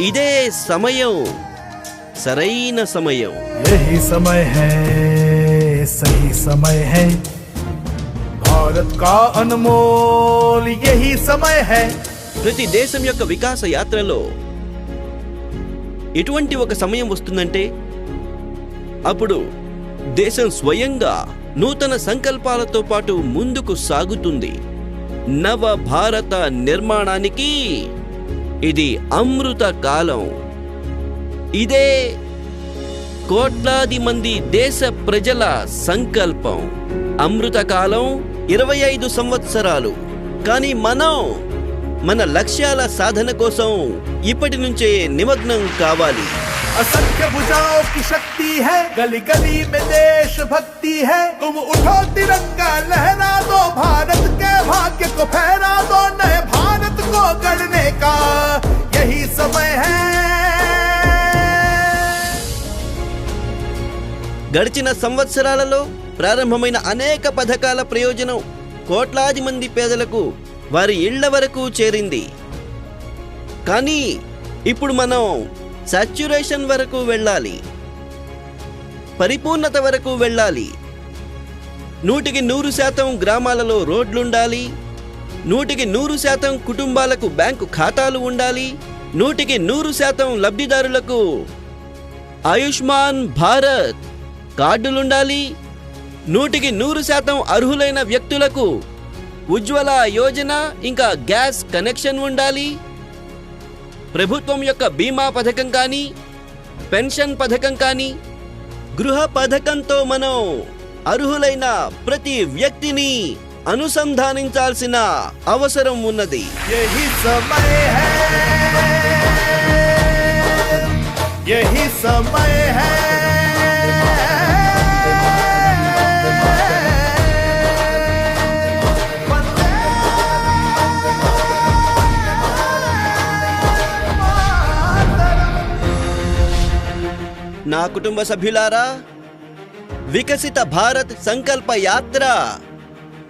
ఇదే సమయం సరైన సమయం. యహి సమయ సహి సమయ హై భారత్ కా అన్మోల్ సమయ హై ప్రతి దేశం యొక్క వికాస యాత్రలో ఎటువంటి ఒక సమయం వస్తుందంటే అప్పుడు దేశం స్వయంగా నూతన సంకల్పాలతో పాటు ముందుకు సాగుతుంది. నవ భారత నిర్మాణానికి ఇది అమృత కాలం ఇదే కోట్లాది మంది దేశ ప్రజల సంకల్పం అమృత కాలం ఇరవై ఐదు సంవత్సరాలు కానీ మనం మన లక్ష్యాల సాధన కోసం ఇప్పటి నుంచే నిమగ్నం కావాలి असंख्य भुजाओं की शक्ति है गली गली में देश भक्ति है तुम उठो तिरंगा लहरा గడిచిన సంవత్సరాలలో ప్రారంభమైన అనేక పథకాల ప్రయోజనం కోట్లాది మంది పేదలకు వారి ఇళ్ళ వరకు చేరింది. కానీ ఇప్పుడు మనం సాచ్యురేషన్ వరకు వెళ్ళాలి. పరిపూర్ణత వరకు వెళ్ళాలి. నూటికి నూరు శాతం గ్రామాలలో రోడ్లుండాలి నూటికి నూరు శాతం కుటుంబాలకు బ్యాంకు ఖాతాలు ఉండాలి. నూటికి నూరు శాతం లబ్ధిదారులకు ఆయుష్మాన్ భారత్ కార్డులుండాలి నూటికి నూరు శాతం అర్హులైన వ్యక్తులకు ఉజ్వల యోజన ఇంకా గ్యాస్ కనెక్షన్ ఉండాలి ప్రభుత్వం యొక్క బీమా పథకం కానీ పెన్షన్ పథకం కానీ గృహ పథకంతో మనం అర్హులైన ప్రతి వ్యక్తిని అనుసంధానించాల్సిన అవసరం ఉన్నది यही समय है నా కుటుంబ సభ్యులారా వికసిత భారత్ సంకల్ప యాత్ర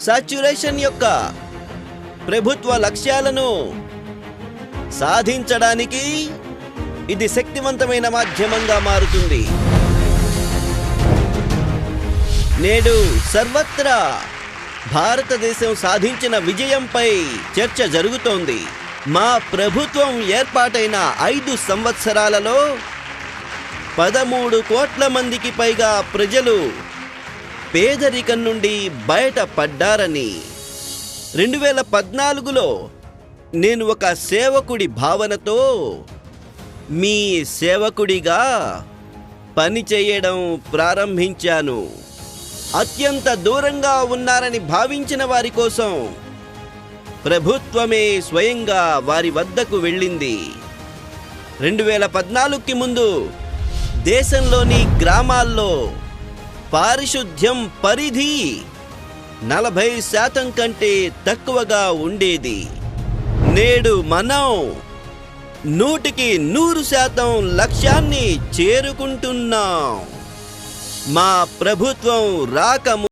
సాచ్యురేషన్ యొక్క ప్రభుత్వ లక్ష్యాలను సాధించడానికి ఇది శక్తివంతమైన మాధ్యమంగా మారుతుంది. నేడు సర్వత్రా భారతదేశం సాధించిన విజయంపై చర్చ జరుగుతోంది. మా ప్రభుత్వం ఏర్పాటైన ఐదు సంవత్సరాలలో పదమూడు కోట్ల మందికి పైగా ప్రజలు పేదరికం నుండి బయటపడ్డారని. రెండు వేల పద్నాలుగులో నేను ఒక సేవకుడి భావనతో మీ సేవకుడిగా పనిచేయడం ప్రారంభించాను. అత్యంత దూరంగా ఉన్నారని భావించిన వారి కోసం ప్రభుత్వమే స్వయంగా వారి వద్దకు వెళ్ళింది. రెండు వేల పద్నాలుగుకి ముందు దేశంలోని గ్రామాల్లో పారిశుద్ధ్యం పరిధి నలభై శాతం కంటే తక్కువగా ఉండేది. నేడు మనం నూటికి నూరు శాతం లక్ష్యాన్ని చేరుకుంటున్నాం. మా ప్రభుత్వం రాకము